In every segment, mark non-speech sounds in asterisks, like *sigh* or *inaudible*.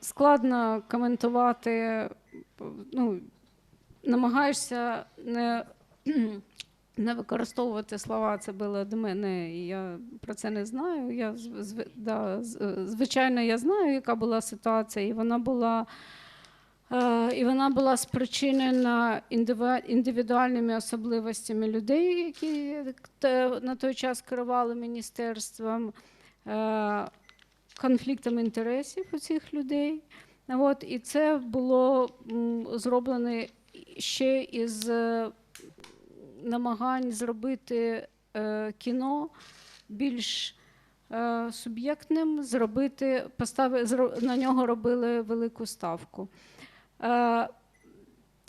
складно коментувати. Ну, намагаєшся не, *clears throat* не використовувати слова. Це було до мене, і я про це не знаю. Я, да, звичайно, я знаю, яка була ситуація, і вона була. Е, І вона була спричинена індивідуальними особливостями людей, які на той час керували міністерством, е, конфліктом інтересів у цих людей. От, і це було зроблено ще із е, намагань зробити е, кіно більш е, суб'єктним, зробити, постави, на нього робили велику ставку.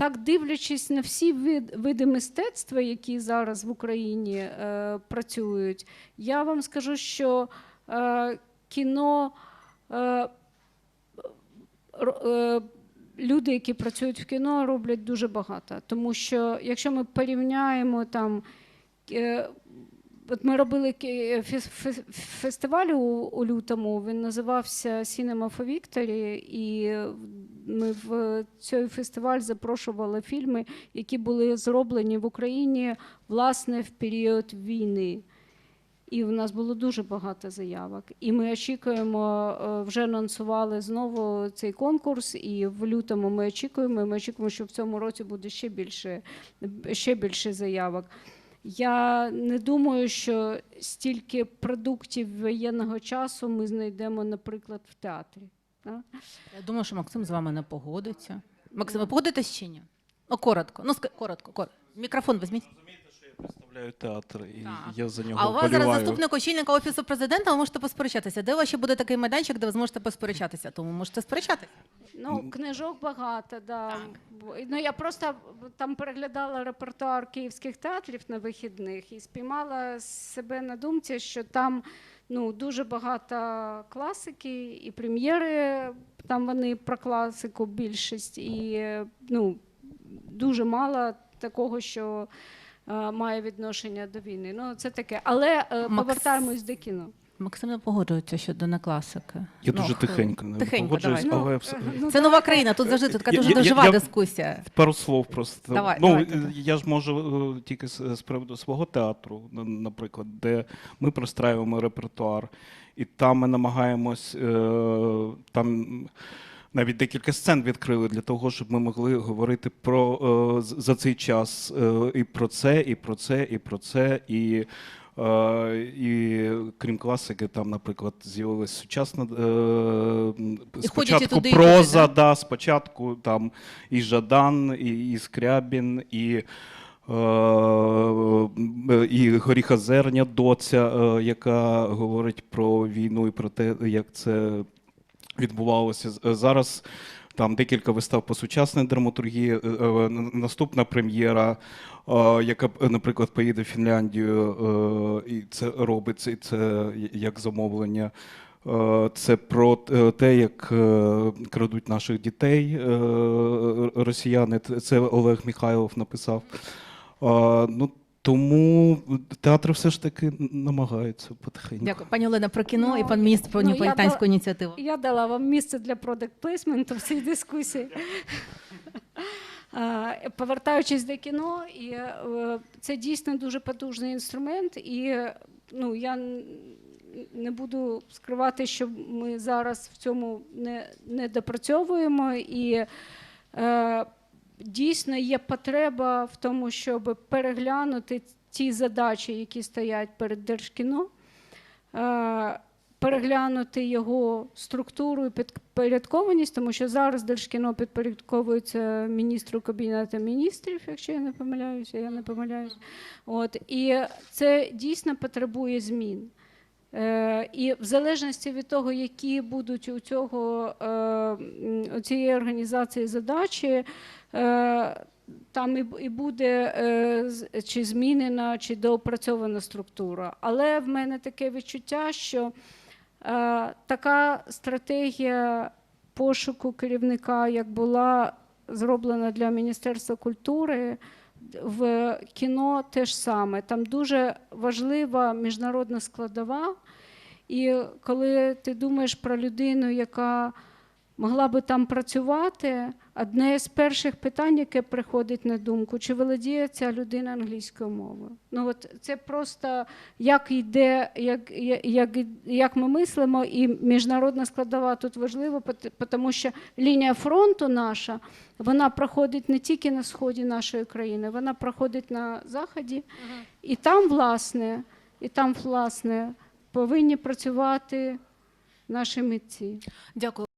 Так дивлячись на всі вид, види мистецтва, які зараз в Україні е, працюють, я вам скажу, що е, кіно е, е, люди, які працюють в кіно, роблять дуже багато. Тому що якщо ми порівняємо там. е, От ми робили фестиваль у лютому. Він називався Cinema for Victory, і ми в цей фестиваль запрошували фільми, які були зроблені в Україні власне в період війни. І в нас було дуже багато заявок. І ми очікуємо, е, вже анонсували знову цей конкурс. І в лютому ми очікуємо. Ми очікуємо, що в цьому році буде ще більше, ще більше заявок. Я не думаю, що стільки продуктів воєнного часу ми знайдемо, наприклад, в театрі. да? Я думаю, що Максим з вами не погодиться. Максим, ви погодитесь чи ні? Ну, коротко. Ну, коротко, коротко. Мікрофон візьміть. Представляю театр, і Так. я за нього А у вас зараз заступник очільника офісу президента, ви можете посперечатися. Де у вас ще буде такий майданчик, де ви зможете посперечатися? Тому можете сперечатися. Ну, книжок багато, да. Бо- Ну, я просто там переглядала репертуар київських театрів на вихідних і спіймала себе на думці, що там ну, дуже багато класики і прем'єри. Там вони про класику більшість, і е, ну, дуже мало такого, що має відношення до війни. Ну, це таке. Але е, Макс- повертаємось до кіно. Максим не погоджується щодо некласики. Я Ну, дуже тихенько не Тихенько, погоджуюсь, давай. але Ну, все- е, ну, Це нова країна, тут завжди така Я- дуже я- жива я- дискусія. пару слов просто. Давай, ну, давай, е, давай. я ж можу е, тільки з, з приводу свого театру, наприклад, де ми простраюємо репертуар, і там ми намагаємось е, там. Навіть декілька сцен відкрили для того, щоб ми могли говорити про е, за цей час е, і про це, і про це, і про це. І, е, і крім класики, там, наприклад, з'явилась сучасна І спочатку туди, проза, туди, да, спочатку там і Жадан, і, і Скрябін, і. І Горіха Зерня, доця, яка говорить про війну і про те, як це відбувалося. Зараз там декілька вистав по сучасній драматургії. Е, е, Наступна прем'єра, е, яка, е, наприклад, поїде в Фінляндію, е, і це робиться, і це як замовлення. Е, Це про е, те, як е, крадуть наших дітей е, росіяни. Це- Олег Михайлов написав. Е, Ну, тому театр все ж таки намагається потихеньку. Дякую. Пані Олена, про кіно Ну, і пан міністр про ну, дала- ініціативу. Я дала вам місце для продакт плейсменту в цій дискусії. Повертаючись до кіно, і, е, це дійсно дуже потужний інструмент, і е, ну, я не буду скривати, що ми зараз в цьому не, не допрацьовуємо. І е, дійсно є потреба в тому, щоб переглянути ті задачі, які стоять перед Держкіно. Е, переглянути його структуру і підпорядкованість, тому що зараз Держкіно підпорядковується міністру Кабінету міністрів, якщо я не помиляюся, я не помиляюсь. От, і це дійсно потребує змін. Е, і в залежності від того, які будуть у цього е, у цієї організації задачі, е, там і, буде чи змінена, чи доопрацьована структура. Але в мене таке відчуття, що така стратегія пошуку керівника, як була зроблена для Міністерства культури, в кіно теж саме. Там дуже важлива міжнародна складова. І коли ти думаєш про людину, яка могла би там працювати, одне з перших питань, яке приходить на думку, чи володіє ця людина англійською мовою. Ну от це просто як йде, як, як, як ми мислимо, і міжнародна складова тут важлива, тому що лінія фронту наша вона проходить не тільки на сході нашої країни, вона проходить на заході, і там, власне, і там, власне, повинні працювати наші митці. Дякую.